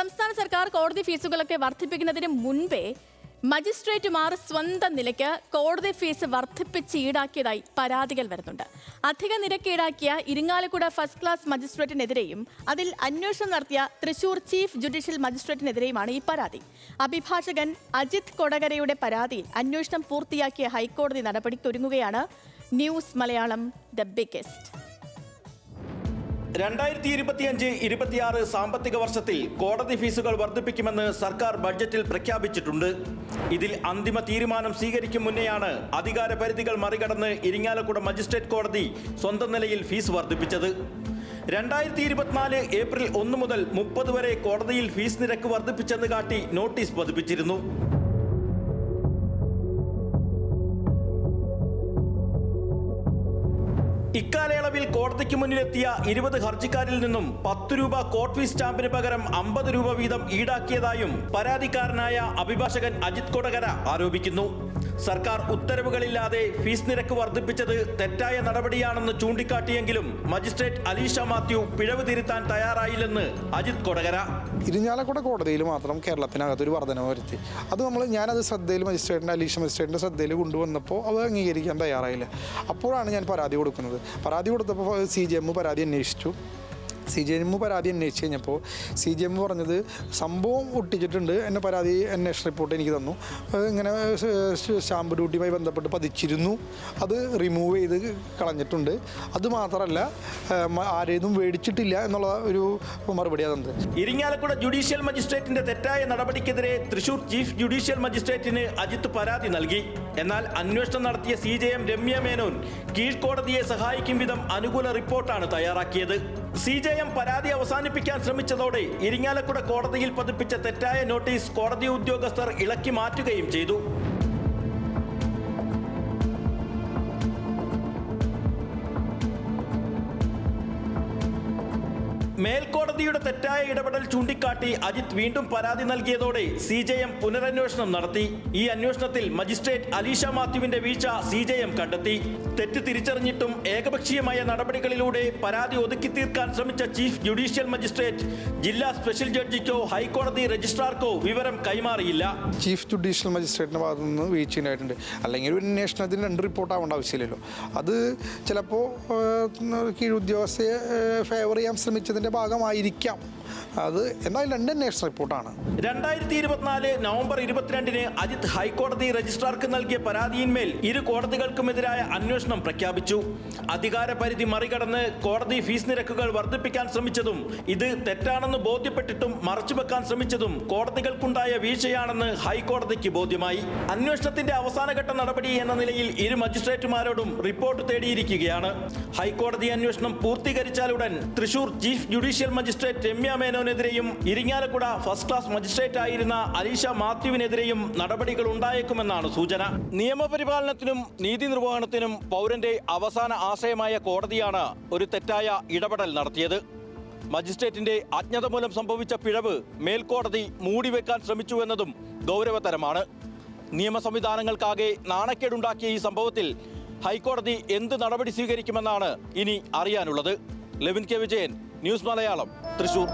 സംസ്ഥാന സർക്കാർ കോടതി ഫീസുകളൊക്കെ വർദ്ധിപ്പിക്കുന്നതിന് മുൻപേ മജിസ്ട്രേറ്റുമാർ സ്വന്തം നിലയ്ക്ക് കോടതി ഫീസ് വർദ്ധിപ്പിച്ച് ഈടാക്കിയതായി പരാതികൾ വരുന്നുണ്ട്. അധിക നിരക്ക് ഈടാക്കിയ ഇരിങ്ങാലക്കുട ഫസ്റ്റ് ക്ലാസ് മജിസ്ട്രേറ്റിനെതിരെയും അതിൽ അന്വേഷണം നടത്തിയ തൃശൂർ ചീഫ് ജുഡീഷ്യൽ മജിസ്ട്രേറ്റിനെതിരെയുമാണ് ഈ പരാതി. അഭിഭാഷകൻ അജിത് കൊടകരയുടെ പരാതിയിൽ അന്വേഷണം പൂർത്തിയാക്കിയ ഹൈക്കോടതി നടപടിക്കൊരുങ്ങുകയാണ്. ന്യൂസ് മലയാളം ദ ബിഗസ്റ്റ് രണ്ടായിരത്തി ഇരുപത്തിയഞ്ച് ഇരുപത്തിയാറ് സാമ്പത്തിക വർഷത്തിൽ കോടതി ഫീസുകൾ വർദ്ധിപ്പിക്കുമെന്ന് സർക്കാർ ബഡ്ജറ്റിൽ പ്രഖ്യാപിച്ചിട്ടുണ്ട്. ഇതിൽ അന്തിമ തീരുമാനം സ്വീകരിക്കും മുന്നെയാണ് അധികാര പരിധികൾ മറികടന്ന് ഇരിങ്ങാലക്കുട മജിസ്ട്രേറ്റ് കോടതി സ്വന്തം നിലയിൽ ഫീസ് വർദ്ധിപ്പിച്ചത്. രണ്ടായിരത്തി ഇരുപത്തിനാല് ഏപ്രിൽ ഒന്ന് മുതൽ മുപ്പത് വരെ കോടതിയിൽ ഫീസ് നിരക്ക് വർദ്ധിപ്പിച്ചെന്ന് കാട്ടി നോട്ടീസ് പതിപ്പിച്ചിരുന്നു. ഇക്കാലയളവിൽ കോടതിക്ക് മുന്നിലെത്തിയ ഇരുപത് ഹർജിക്കാരിൽ നിന്നും പത്ത് രൂപ കോർട്ട് ഫീസ് സ്റ്റാമ്പിന് പകരം അമ്പത് രൂപ വീതം ഈടാക്കിയതായും പരാതിക്കാരനായ അഭിഭാഷകൻ അജിത് കൊടകര ആരോപിക്കുന്നു. സർക്കാർ ഉത്തരവുകളില്ലാതെ ഫീസ് നിരക്ക് വർദ്ധിപ്പിച്ചത് തെറ്റായ നടപടിയാണെന്ന് ചൂണ്ടിക്കാട്ടിയെങ്കിലും മജിസ്ട്രേറ്റ് അലീഷ മാത്യു പിഴവ് തിരുത്താൻ തയ്യാറായില്ലെന്ന് അജിത് കൊടകര. ഇരിഞ്ഞാലക്കുട കോടതിയിൽ മാത്രം കേരളത്തിനകത്ത് ഒരു വർധന വരുത്തി. അത് നമ്മൾ ഞാനത് ശ്രദ്ധയിൽ മജിസ്ട്രേറ്റിന്റെ അലീഷ മജിസ്ട്രേറ്റിന്റെ ശ്രദ്ധയിൽ കൊണ്ടുവന്നപ്പോൾ അത് അംഗീകരിക്കാൻ തയ്യാറായില്ല. അപ്പോഴാണ് ഞാൻ പരാതി കൊടുക്കുന്നത്. പരാതി കൊടുത്തപ്പോൾ സി ജി എം പരാതി അന്വേഷിച്ചു. സി ജി എം പരാതി അന്വേഷിച്ച് കഴിഞ്ഞപ്പോൾ സി ജി എം പറഞ്ഞത് സംഭവം ഒട്ടിച്ചിട്ടുണ്ട്. എന്നെ പരാതി അന്വേഷണ റിപ്പോർട്ട് എനിക്ക് തന്നു. ഇങ്ങനെ സ്റ്റാമ്പ് ഡ്യൂട്ടിയുമായി ബന്ധപ്പെട്ട് പതിച്ചിരുന്നു. അത് റിമൂവ് ചെയ്ത് കളഞ്ഞിട്ടുണ്ട്. അത് മാത്രമല്ല ആരേതും മേടിച്ചിട്ടില്ല എന്നുള്ള ഒരു മറുപടിയാണ് തന്നത്. ഇരിങ്ങാലക്കുട ജുഡീഷ്യൽ മജിസ്ട്രേറ്റിന്റെ തെറ്റായ നടപടിക്കെതിരെ തൃശൂർ ചീഫ് ജുഡീഷ്യൽ മജിസ്ട്രേറ്റിന് അജിത്ത് പരാതി നൽകി. എന്നാൽ അന്വേഷണം നടത്തിയ C J M Ramya Menon കീഴ്ക്കോടതിയെ സഹായിക്കും വിധം അനുകൂല റിപ്പോർട്ടാണ് തയ്യാറാക്കിയത്. സി ജെ എം പരാതി അവസാനിപ്പിക്കാൻ ശ്രമിച്ചതോടെ ഇരിങ്ങാലക്കുട കോടതിയിൽ പതിപ്പിച്ച തെറ്റായ നോട്ടീസ് കോടതി ഉദ്യോഗസ്ഥർ ഇളക്കി മാറ്റുകയും ചെയ്തു. മേൽക്കോടതിയുടെ തെറ്റായ ഇടപെടൽ ചൂണ്ടിക്കാട്ടി അജിത് വീണ്ടും പരാതി നൽകിയതോടെ സി ജെ എം പുനരന്വേഷണം നടത്തി. ഈ അന്വേഷണത്തിൽ മജിസ്ട്രേറ്റ് അലീഷ മാത്യുവിന്റെ വീഴ്ച സി ജെ എം കണ്ടെത്തി. തെറ്റ് തിരിച്ചറിഞ്ഞിട്ടും ഏകപക്ഷീയമായ നടപടികളിലൂടെ പരാതി ഒതുക്കി തീർക്കാൻ ശ്രമിച്ച ചീഫ് ജുഡീഷ്യൽ മജിസ്ട്രേറ്റ് ജില്ലാ സ്പെഷ്യൽ ജഡ്ജിക്കോ ഹൈക്കോടതി രജിസ്ട്രാർക്കോ വിവരം കൈമാറിയില്ല. ചീഫ് ജുഡീഷ്യൽ മജിസ്ട്രേറ്റിന്റെ ഭാഗത്തു നിന്ന് വീഴ്ചയുണ്ടായിട്ടുണ്ട്. അല്ലെങ്കിൽ ഒരു അന്വേഷണത്തിന് രണ്ട് റിപ്പോർട്ട് ആവേണ്ട ആവശ്യമില്ലല്ലോ. അത് ചിലപ്പോൾ കീഴുദ്യോഗസ്ഥയെ ഫേവർ ചെയ്യാൻ ശ്രമിച്ചതിന്റെ ഭാഗമായിരിക്കാം. അത് എന്നാൽ ലണ്ടൻ നേഴ്സ് റിപ്പോർട്ടാണ്. രണ്ടായിരത്തി ഇരുപത്തിനാല് നവംബർ ഇരുപത്തിരണ്ടിന് അജിത് ഹൈക്കോടതി രജിസ്ട്രാർക്ക് നൽകിയ പരാതിയിന്മേൽ ഇരു കോടതികൾക്കുമെതിരായ അന്വേഷണം പ്രഖ്യാപിച്ചു. അധികാര പരിധി മറികടന്ന് കോടതി ഫീസ് നിരക്കുകൾ വർദ്ധിപ്പിക്കാൻ ശ്രമിച്ചതും ഇത് തെറ്റാണെന്ന് ബോധ്യപ്പെട്ടിട്ടും മറച്ചുവെക്കാൻ ശ്രമിച്ചതും കോടതികൾക്കുണ്ടായ വീഴ്ചയാണെന്ന് ഹൈക്കോടതിക്ക് ബോധ്യമായി. അന്വേഷണത്തിന്റെ അവസാനഘട്ട നടപടി എന്ന നിലയിൽ ഇരു മജിസ്ട്രേറ്റുമാരോടും റിപ്പോർട്ട് തേടിയിരിക്കുകയാണ്. ഹൈക്കോടതി അന്വേഷണം പൂർത്തീകരിച്ചാലുടൻ Thrissur chief judicial magistrate Ramya മേനോനെതിരെയും Irinjalakuda first class magistrate ആയിരുന്ന അലീഷ മാത്യുവിനെതിരെയും നടപടികൾ ഉണ്ടായേക്കുമെന്നാണ് സൂചന. നിയമപരിപാലനത്തിനും നീതി നിർവഹണത്തിനും പൗരന്റെ അവസാന ആശയമായ കോടതിയാണ് ഒരു തെറ്റായ ഇടപെടൽ നടത്തിയത്. മജിസ്ട്രേറ്റിന്റെ അജ്ഞത മൂലം സംഭവിച്ച പിഴവ് മേൽക്കോടതി മൂടിവെക്കാൻ ശ്രമിച്ചുവെന്നതും ഗൗരവതരമാണ്. നിയമ സംവിധാനങ്ങൾക്കാകെ നാണക്കേടുണ്ടാക്കിയ ഈ സംഭവത്തിൽ ഹൈക്കോടതി എന്ത് നടപടി സ്വീകരിക്കുമെന്നാണ് ഇനി അറിയാനുള്ളത്. Levin K Vijayan news Malayalam Thrissur.